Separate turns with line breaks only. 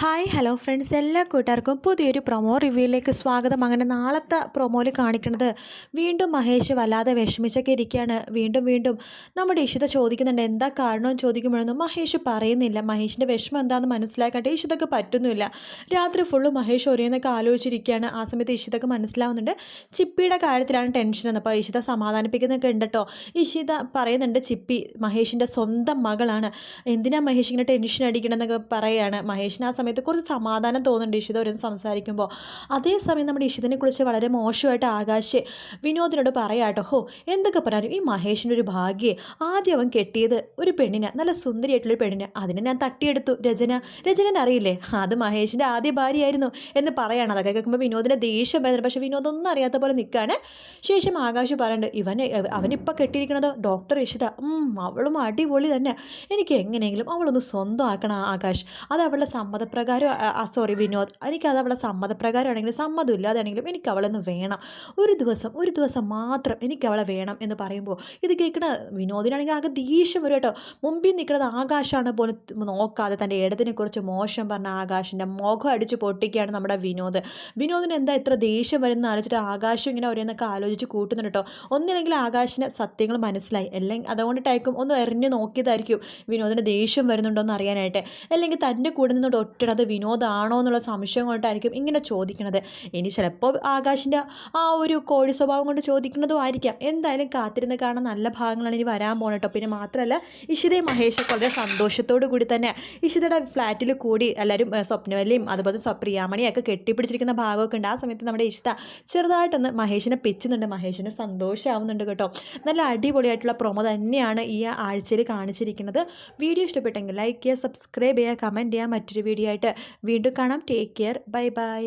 Hi hello friends എല്ലാ കൂട്ടുകാർക്കും പുതിയൊരു പ്രൊമോ റിവ്യൂയിലേക്ക് സ്വാഗതം. അങ്ങനെ നാളത്തെ പ്രൊമോയിൽ കാണിക്കുന്നത് വീണ്ടും മഹേഷ് വല്ലാതെ വിഷമിച്ചൊക്കെ ഇരിക്കുകയാണ്. വീണ്ടും വീണ്ടും നമ്മുടെ ഇഷിത ചോദിക്കുന്നുണ്ട് എന്താ കാരണം ചോദിക്കുമ്പോഴൊന്നും മഹേഷ് പറയുന്നില്ല. മഹേഷിന്റെ വിഷമം എന്താണെന്ന് മനസ്സിലാക്കട്ടെ ഇഷിതൊക്കെ പറ്റുന്നില്ല രാത്രി ഫുള്ള് മഹേഷ് ഒരേന്നൊക്കെ ആലോചിച്ചിരിക്കുകയാണ്. ആ സമയത്ത് ഇഷിതൊക്കെ മനസ്സിലാവുന്നുണ്ട് ചിപ്പിയുടെ കാര്യത്തിലാണ് ടെൻഷൻ എന്ന്. അപ്പോൾ ഇഷിത സമാധാനിപ്പിക്കുന്നൊക്കെ ഉണ്ട് കേട്ടോ ഇഷിത പറയുന്നുണ്ട് ചിപ്പി മഹേഷിന്റെ സ്വന്തം മകളാണ്. എന്തിനാ മഹേഷ് ഇങ്ങനെ ടെൻഷൻ അടിക്കണമെന്നൊക്കെ പറയുകയാണ് മഹേഷിന് ആ കുറച്ച് സമാധാനം തോന്നുന്നുണ്ട് ഇഷിത ഒരു സംസാരിക്കുമ്പോൾ അതേസമയം നമ്മുടെ ഇഷിതനെ കുറിച്ച് വളരെ മോശമായിട്ട് ആകാശ് വിനോദിനോട് പറയാട്ടോ ഹോ എന്തൊക്കെ പറയാനും? ഈ മഹേഷിന്റെ ഒരു ഭാഗ്യേ. ആദ്യം അവൻ കെട്ടിയത് ഒരു പെണ്ണിനെ. നല്ല സുന്ദരിയായിട്ടുള്ളൊരു പെണ്ണിനെ. അതിനെ ഞാൻ തട്ടിയെടുത്തു. രചന രചന അറിയില്ലേ? അത് മഹേഷിന്റെ ആദ്യ ഭാര്യയായിരുന്നു എന്ന് പറയാണ്. അതൊക്കെ കേൾക്കുമ്പോൾ വിനോദിന്റെ ദേഷ്യം വരുന്നത് പക്ഷേ വിനോദ് ഒന്നും അറിയാത്ത പോലെ നിൽക്കുകയാണ് ശേഷം ആകാശ് പറയുന്നുണ്ട് ഇവനെ അവനിപ്പോൾ കെട്ടിയിരിക്കണത്? ഡോക്ടർ ഇഷിത. അവളും അടിപൊളി തന്നെ. എനിക്ക് എങ്ങനെയെങ്കിലും അവളൊന്ന് സ്വന്തമാക്കണം ആകാശ്. അത് അവളുടെ സമ്മതപ്രകാരം സോറി വിനോദ് എനിക്കത് സമ്മതപ്രകാരം സമ്മതപ്രകാരമാണെങ്കിലും സമ്മതം ഇല്ലാതാണെങ്കിലും എനിക്ക് അവളൊന്ന് വേണം. ഒരു ദിവസം ഒരു ദിവസം മാത്രം എനിക്ക് അവളെ വേണം എന്ന് പറയുമ്പോൾ ഇത് കേൾക്കണ വിനോദിനാണെങ്കിൽ ആകെ ദേഷ്യം വരും കേട്ടോ. മുമ്പിൽ നിൽക്കുന്നത് ആകാശാണ് പോലെ നോക്കാതെ തന്റെ ഇടത്തിനെക്കുറിച്ച് കുറിച്ച് മോശം പറഞ്ഞ ആകാശിന്റെ മുഖം അടിച്ച് പൊട്ടിക്കുകയാണ് നമ്മുടെ വിനോദ്. വിനോദിന് എന്താ ഇത്ര ദേഷ്യം വരുന്ന ആലോചിച്ചിട്ട് ആകാശം ഇങ്ങനെ ഓരോന്നൊക്കെ ആലോചിച്ച് കൂട്ടുന്നുണ്ട് കേട്ടോ. ഒന്നില്ലെങ്കിൽ ആകാശിന് സത്യങ്ങൾ മനസ്സിലായി. അല്ലെങ്കിൽ അതുകൊണ്ടിട്ടായിരിക്കും ഒന്ന് എറിഞ്ഞ് നോക്കിയതായിരിക്കും വിനോദിന് ദേഷ്യം വരുന്നുണ്ടോ എന്ന് അറിയാനായിട്ട്. അല്ലെങ്കിൽ തന്റെ കൂടെ നിന്നോട് അത് വിനോദമാണോ എന്നുള്ള സംശയം കൊണ്ടായിരിക്കും ഇങ്ങനെ ചോദിക്കുന്നത്. ഇനി ചിലപ്പോൾ ആകാശിന്റെ ആ ഒരു കോഴി സ്വഭാവം കൊണ്ട് ചോദിക്കുന്നതും ആയിരിക്കാം. എന്തായാലും കാത്തിരുന്ന് കാണാൻ നല്ല ഭാഗങ്ങളാണ് ഇനി വരാൻ പോകണം പിന്നെ മാത്രമല്ല ഇഷിതയും മഹേഷൊക്കെ വളരെ സന്തോഷത്തോടു കൂടി തന്നെ ഇഷിതയുടെ ഫ്ലാറ്റിൽ കൂടി എല്ലാവരും സ്വപ്നവല്ലിയും അതുപോലെ പ്രിയാമണിയൊക്കെ കെട്ടിപ്പിടിച്ചിരിക്കുന്ന ഭാഗമൊക്കെ ഉണ്ട്. ആ സമയത്ത് നമ്മുടെ ഇഷിത ചെറുതായിട്ടൊന്ന് മഹേഷിനെ പിച്ചുന്നുണ്ട്. മഹേഷിന് സന്തോഷമാവുന്നുണ്ട് കേട്ടോ. നല്ല അടിപൊളിയായിട്ടുള്ള പ്രൊമോ തന്നെയാണ് ഈ ആഴ്ചയിൽ കാണിച്ചിരിക്കുന്നത്. വീഡിയോ ഇഷ്ടപ്പെട്ടെങ്കിൽ ലൈക്ക് ചെയ്യുക സബ്സ്ക്രൈബ് ചെയ്യുക കമന്റ് ചെയ്യുക. മറ്റൊരു വീഡിയോ വീണ്ടും കാണാം. Take care bye bye